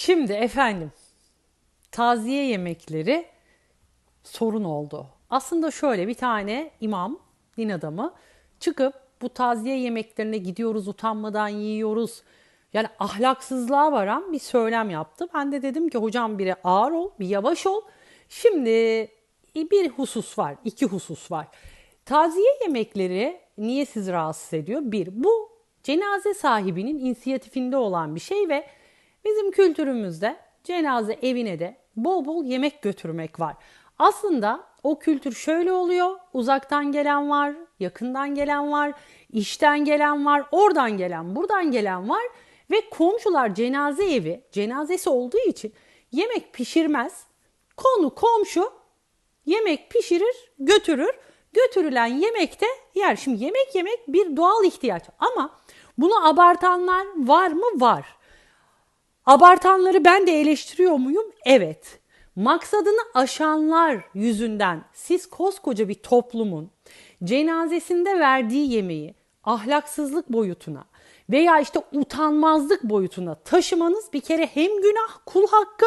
Şimdi efendim taziye yemekleri sorun oldu. Aslında şöyle bir tane imam, din adamı çıkıp bu taziye yemeklerine gidiyoruz utanmadan yiyoruz. Yani ahlaksızlığa varan bir söylem yaptı. Ben de dedim ki hocam biri ağır ol, bir yavaş ol. Şimdi bir husus var, iki husus var. Taziye yemekleri niye sizi rahatsız ediyor? Bir, bu cenaze sahibinin inisiyatifinde olan bir şey ve bizim kültürümüzde cenaze evine de bol bol yemek götürmek var. Aslında o kültür şöyle oluyor. Uzaktan gelen var, yakından gelen var, işten gelen var, oradan gelen, buradan gelen var ve komşular cenaze evi, cenazesi olduğu için yemek pişirmez. Konu komşu yemek pişirir, götürür. Götürülen yemekte yer. Şimdi yemek yemek bir doğal ihtiyaç ama bunu abartanlar var mı? Var. Abartanları ben de eleştiriyor muyum? Evet. Maksadını aşanlar yüzünden siz koskoca bir toplumun cenazesinde verdiği yemeği ahlaksızlık boyutuna veya işte utanmazlık boyutuna taşımanız bir kere hem günah, kul hakkı,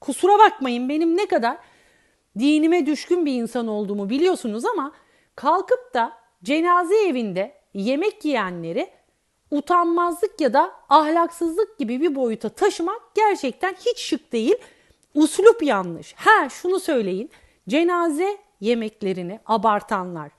kusura bakmayın benim ne kadar dinime düşkün bir insan olduğumu biliyorsunuz ama kalkıp da cenaze evinde yemek yiyenleri utanmazlık ya da ahlaksızlık gibi bir boyuta taşımak gerçekten hiç şık değil. Uslup yanlış. Ha şunu söyleyin. Cenaze yemeklerini abartanlar.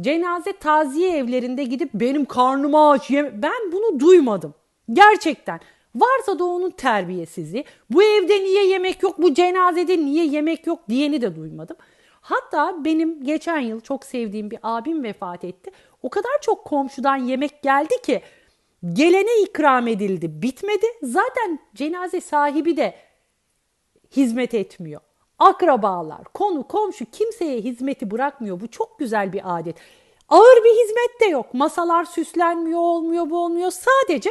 Cenaze taziye evlerinde gidip benim karnım aç. Ben bunu duymadım. Gerçekten. Varsa da onun terbiyesizliği. Bu evde niye yemek yok, bu cenazede niye yemek yok diyeni de duymadım. Hatta benim geçen yıl çok sevdiğim bir abim vefat etti. O kadar çok komşudan yemek geldi ki gelene ikram edildi, bitmedi. Zaten cenaze sahibi de hizmet etmiyor. Akrabalar, konu, komşu kimseye hizmeti bırakmıyor. Bu çok güzel bir adet. Ağır bir hizmet de yok. Masalar süslenmiyor, olmuyor, bu olmuyor. Sadece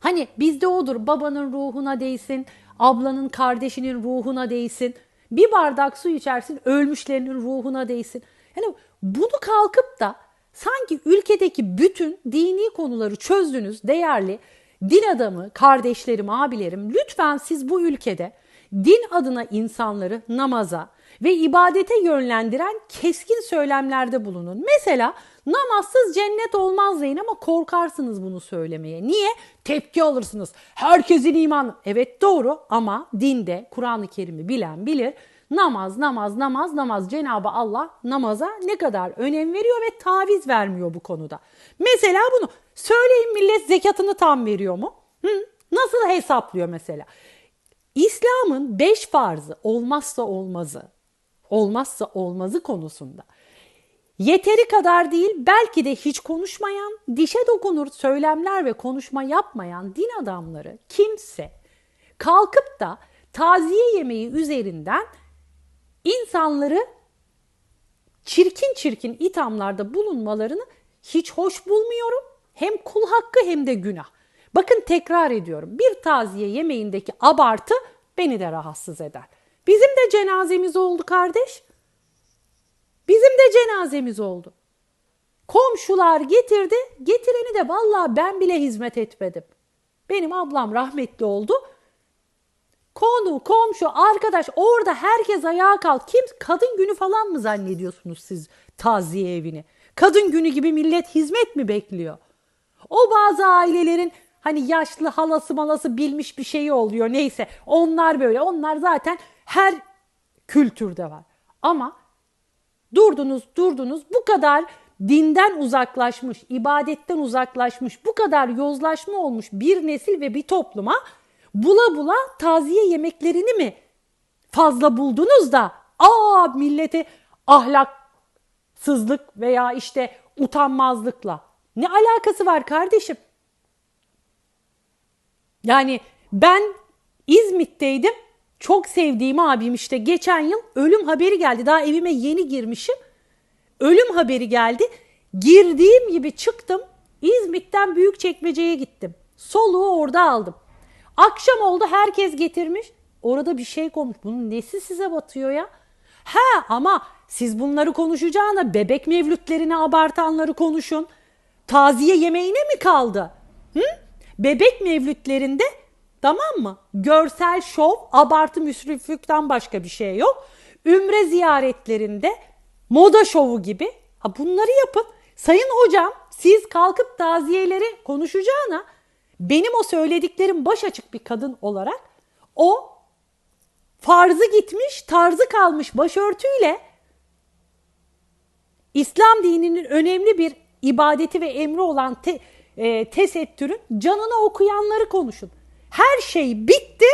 hani bizde odur babanın ruhuna değsin, ablanın, kardeşinin ruhuna değsin. Bir bardak su içersin, ölmüşlerinin ruhuna değsin. Yani bunu kalkıp da sanki ülkedeki bütün dini konuları çözdünüz değerli din adamı, kardeşlerim, abilerim lütfen siz bu ülkede din adına insanları namaza ve ibadete yönlendiren keskin söylemlerde bulunun. Mesela namazsız cennet olmaz deyin ama korkarsınız bunu söylemeye. Niye? Tepki alırsınız. Herkesin imanı. Evet doğru ama dinde Kur'an-ı Kerim'i bilen bilir. Namaz, namaz, namaz, namaz. Cenabı Allah namaza ne kadar önem veriyor ve taviz vermiyor bu konuda. Mesela bunu söyleyin millet zekatını tam veriyor mu? Hı? Nasıl hesaplıyor mesela? İslam'ın beş farzı olmazsa olmazı, olmazsa olmazı konusunda yeteri kadar değil belki de hiç konuşmayan, dişe dokunur söylemler ve konuşma yapmayan din adamları kimse kalkıp da taziye yemeği üzerinden insanları çirkin çirkin ithamlarda bulunmalarını hiç hoş bulmuyorum. Hem kul hakkı hem de günah. Bakın tekrar ediyorum. Bir taziye yemeğindeki abartı beni de rahatsız eder. Bizim de cenazemiz oldu kardeş. Bizim de cenazemiz oldu. Komşular getirdi. Getireni de vallahi ben bile hizmet etmedim. Benim ablam rahmetli oldu. Konu, komşu, arkadaş orada herkes ayağa kalk. Kim kadın günü falan mı zannediyorsunuz siz taziye evini? Kadın günü gibi millet hizmet mi bekliyor? O bazı ailelerin hani yaşlı halası malası bilmiş bir şeyi oluyor neyse. Onlar böyle. Onlar zaten her kültürde var. Ama durdunuz durdunuz bu kadar dinden uzaklaşmış, ibadetten uzaklaşmış, bu kadar yozlaşma olmuş bir nesil ve bir topluma bula bula taziye yemeklerini mi fazla buldunuz da aa milleti ahlaksızlık veya işte utanmazlıkla ne alakası var kardeşim? Yani ben İzmit'teydim. Çok sevdiğim abim işte geçen yıl ölüm haberi geldi. Daha evime yeni girmişim. Ölüm haberi geldi. Girdiğim gibi çıktım. İzmit'ten büyük çekmeceye gittim. Soluğu orada aldım. Akşam oldu herkes getirmiş. Orada bir şey konmuş. Bunun nesi size batıyor ya? Ha ama siz bunları konuşacağına bebek mevlütlerini abartanları konuşun. Taziye yemeğine mi kaldı? Hı? Bebek mevlütlerinde Tamam mı? Görsel şov, abartı müsriflikten başka bir şey yok. Ümre ziyaretlerinde moda şovu gibi. Ha bunları yapın. Sayın hocam siz kalkıp taziyeleri konuşacağına benim o söylediklerim baş açık bir kadın olarak o farzı gitmiş, tarzı kalmış başörtüyle İslam dininin önemli bir ibadeti ve emri olan te, e, tesettürün canını okuyanları konuşun. Her şey bitti.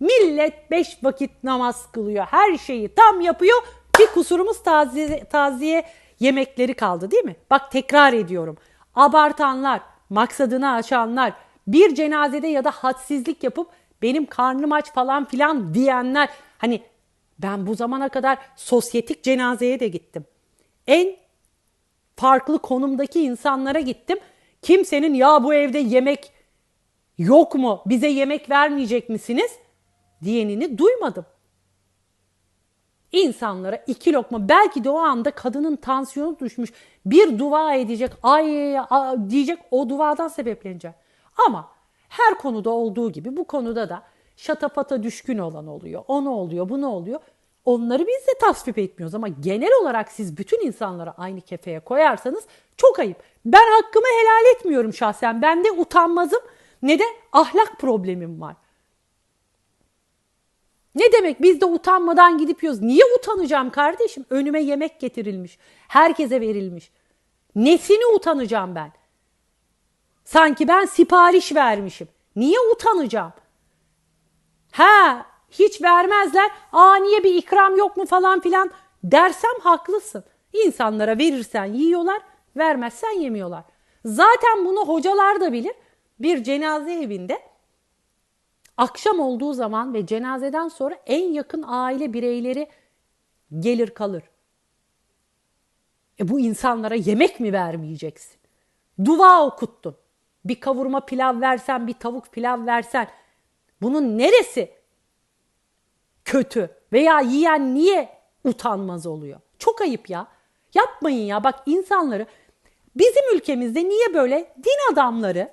Millet beş vakit namaz kılıyor. Her şeyi tam yapıyor. Bir kusurumuz taziye, taziye yemekleri kaldı değil mi? Bak tekrar ediyorum. Abartanlar, maksadını aşanlar, bir cenazede ya da hadsizlik yapıp benim karnım aç falan filan diyenler. Hani ben bu zamana kadar sosyetik cenazeye de gittim. En farklı konumdaki insanlara gittim. Kimsenin ya bu evde yemek yok mu? Bize yemek vermeyecek misiniz? diyenini duymadım. İnsanlara iki lokma belki de o anda kadının tansiyonu düşmüş bir dua edecek ay, ay diyecek o duadan sebeplenecek. Ama her konuda olduğu gibi bu konuda da şatafata düşkün olan oluyor. O ne oluyor bu ne oluyor. Onları biz de tasvip etmiyoruz ama genel olarak siz bütün insanları aynı kefeye koyarsanız çok ayıp. Ben hakkımı helal etmiyorum şahsen. Ben de utanmazım ne de ahlak problemim var. Ne demek biz de utanmadan gidip yiyoruz. Niye utanacağım kardeşim? Önüme yemek getirilmiş. Herkese verilmiş. Nesini utanacağım ben? Sanki ben sipariş vermişim. Niye utanacağım? Ha hiç vermezler. Aa niye bir ikram yok mu falan filan dersem haklısın. İnsanlara verirsen yiyorlar, vermezsen yemiyorlar. Zaten bunu hocalar da bilir. Bir cenaze evinde akşam olduğu zaman ve cenazeden sonra en yakın aile bireyleri gelir kalır. E bu insanlara yemek mi vermeyeceksin? Dua okuttun. Bir kavurma pilav versen, bir tavuk pilav versen. Bunun neresi kötü? Veya yiyen niye utanmaz oluyor? Çok ayıp ya. Yapmayın ya. Bak insanları bizim ülkemizde niye böyle din adamları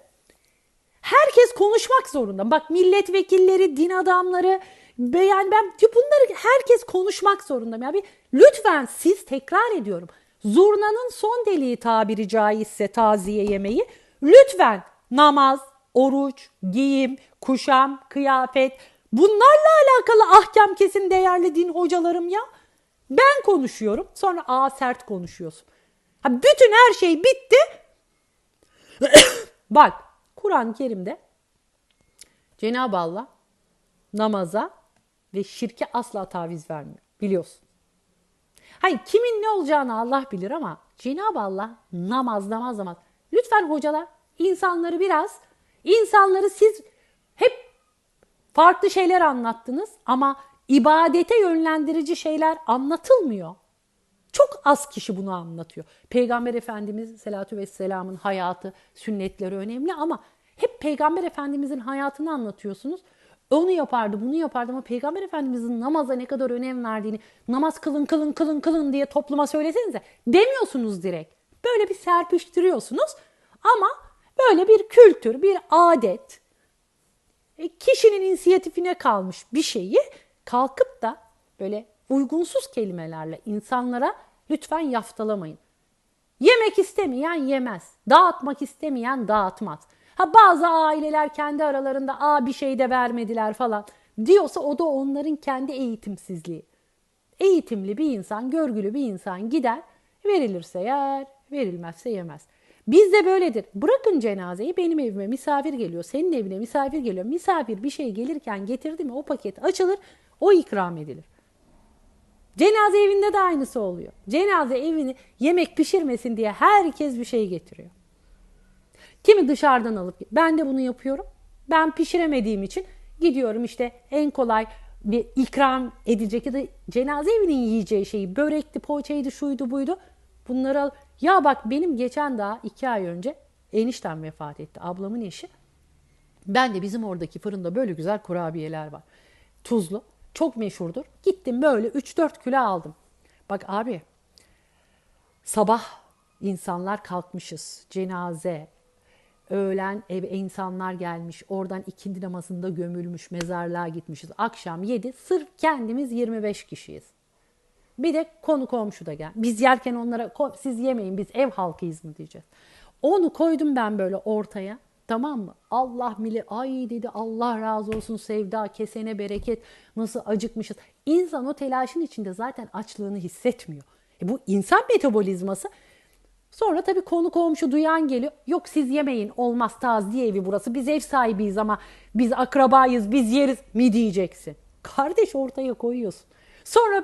herkes konuşmak zorunda. Bak milletvekilleri, din adamları yani ben bunları herkes konuşmak zorunda. Ya bir lütfen siz tekrar ediyorum. Zurnanın son deliği tabiri caizse taziye yemeği lütfen namaz, oruç, giyim, kuşam, kıyafet bunlarla alakalı ahkam kesin değerli din hocalarım ya. Ben konuşuyorum sonra a sert konuşuyorsun. Ha, bütün her şey bitti. Bak Kur'an-ı Kerim'de Cenab-ı Allah namaza ve şirke asla taviz vermiyor. Biliyorsun. Hayır kimin ne olacağını Allah bilir ama Cenab-ı Allah namaz namaz namaz. Lütfen hocalar insanları biraz insanları siz hep farklı şeyler anlattınız ama ibadete yönlendirici şeyler anlatılmıyor. Çok az kişi bunu anlatıyor. Peygamber Efendimiz Selatü Vesselam'ın hayatı, sünnetleri önemli ama hep Peygamber Efendimizin hayatını anlatıyorsunuz. Onu yapardı, bunu yapardı ama Peygamber Efendimizin namaza ne kadar önem verdiğini, namaz kılın, kılın, kılın, kılın diye topluma söylesenize demiyorsunuz direkt. Böyle bir serpiştiriyorsunuz ama böyle bir kültür, bir adet, e, kişinin inisiyatifine kalmış bir şeyi kalkıp da böyle uygunsuz kelimelerle insanlara lütfen yaftalamayın. Yemek istemeyen yemez. Dağıtmak istemeyen dağıtmaz. Ha bazı aileler kendi aralarında a bir şey de vermediler falan diyorsa o da onların kendi eğitimsizliği. Eğitimli bir insan, görgülü bir insan gider, verilirse yer, verilmezse yemez. Bizde böyledir. Bırakın cenazeyi benim evime misafir geliyor, senin evine misafir geliyor. Misafir bir şey gelirken getirdi mi o paket açılır, o ikram edilir. Cenaze evinde de aynısı oluyor. Cenaze evini yemek pişirmesin diye herkes bir şey getiriyor. Kimi dışarıdan alıp ben de bunu yapıyorum. Ben pişiremediğim için gidiyorum işte en kolay bir ikram edilecek ya da cenaze evinin yiyeceği şeyi börekti, poğaçaydı, şuydu buydu. Bunları al. Ya bak benim geçen daha iki ay önce eniştem vefat etti. Ablamın eşi. Ben de bizim oradaki fırında böyle güzel kurabiyeler var. Tuzlu. Çok meşhurdur. Gittim böyle 3-4 kilo aldım. Bak abi sabah insanlar kalkmışız. Cenaze, Öğlen eve insanlar gelmiş. Oradan ikindi namazında gömülmüş. Mezarlığa gitmişiz. Akşam 7. Sırf kendimiz 25 kişiyiz. Bir de konu komşu da gel. Biz yerken onlara "Ko- siz yemeyin biz ev halkıyız mı diyeceğiz. Onu koydum ben böyle ortaya. Tamam mı? Allah mili ay dedi Allah razı olsun Sevda kesene bereket nasıl acıkmışız. İnsan o telaşın içinde zaten açlığını hissetmiyor. E bu insan metabolizması. Sonra tabii konu komşu duyan geliyor. Yok siz yemeyin olmaz taziye evi burası. Biz ev sahibiyiz ama biz akrabayız biz yeriz mi diyeceksin. Kardeş ortaya koyuyorsun. Sonra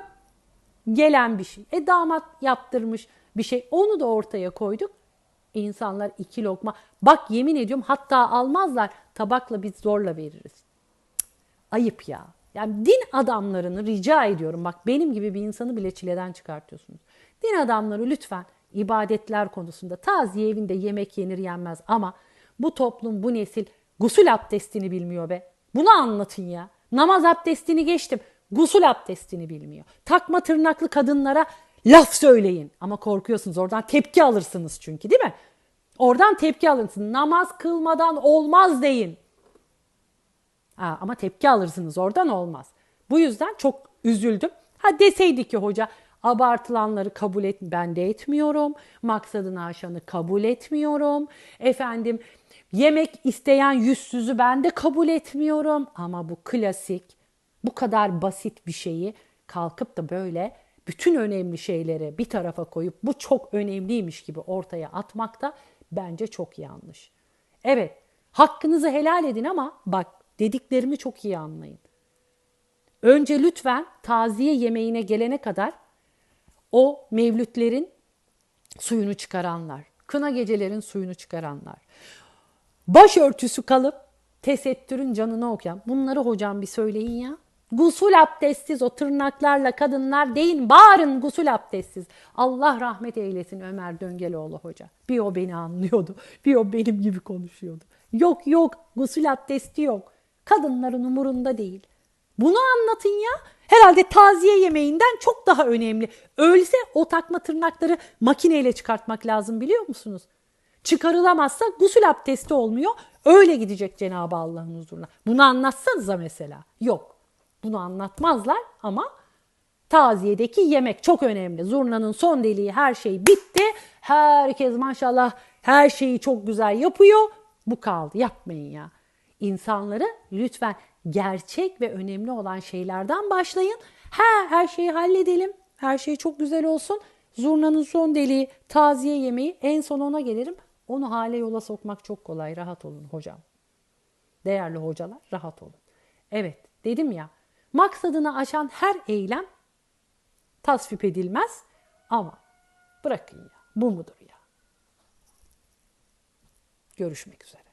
gelen bir şey. E damat yaptırmış bir şey. Onu da ortaya koyduk. İnsanlar iki lokma. Bak yemin ediyorum hatta almazlar. Tabakla biz zorla veririz. Ayıp ya. Yani din adamlarını rica ediyorum. Bak benim gibi bir insanı bile çileden çıkartıyorsunuz. Din adamları lütfen ibadetler konusunda taziye evinde yemek yenir yenmez ama bu toplum bu nesil gusül abdestini bilmiyor be. Bunu anlatın ya. Namaz abdestini geçtim. Gusül abdestini bilmiyor. Takma tırnaklı kadınlara laf söyleyin. Ama korkuyorsunuz oradan tepki alırsınız çünkü değil mi? Oradan tepki alırsınız. Namaz kılmadan olmaz deyin. Ha, ama tepki alırsınız oradan olmaz. Bu yüzden çok üzüldüm. Ha deseydi ki hoca abartılanları kabul et ben de etmiyorum. Maksadını aşanı kabul etmiyorum. Efendim yemek isteyen yüzsüzü ben de kabul etmiyorum. Ama bu klasik bu kadar basit bir şeyi kalkıp da böyle bütün önemli şeyleri bir tarafa koyup bu çok önemliymiş gibi ortaya atmak da bence çok yanlış. Evet, hakkınızı helal edin ama bak dediklerimi çok iyi anlayın. Önce lütfen taziye yemeğine gelene kadar o mevlütlerin suyunu çıkaranlar, kına gecelerin suyunu çıkaranlar, başörtüsü kalıp tesettürün canını okuyan bunları hocam bir söyleyin ya. Gusül abdestsiz o tırnaklarla kadınlar deyin bağırın gusül abdestsiz. Allah rahmet eylesin Ömer Döngeloğlu hoca. Bir o beni anlıyordu. Bir o benim gibi konuşuyordu. Yok yok gusül abdesti yok. Kadınların umurunda değil. Bunu anlatın ya. Herhalde taziye yemeğinden çok daha önemli. Ölse o takma tırnakları makineyle çıkartmak lazım biliyor musunuz? Çıkarılamazsa gusül abdesti olmuyor. Öyle gidecek Cenab-ı Allah'ın huzuruna. Bunu anlatsanıza mesela. Yok. Bunu anlatmazlar ama taziyedeki yemek çok önemli. Zurnanın son deliği her şey bitti. Herkes maşallah her şeyi çok güzel yapıyor. Bu kaldı. Yapmayın ya. İnsanları lütfen gerçek ve önemli olan şeylerden başlayın. Ha, her şeyi halledelim. Her şey çok güzel olsun. Zurnanın son deliği, taziye yemeği en son ona gelirim. Onu hale yola sokmak çok kolay. Rahat olun hocam. Değerli hocalar rahat olun. Evet dedim ya maksadını aşan her eylem tasvip edilmez ama bırakın ya bu mudur ya. Görüşmek üzere.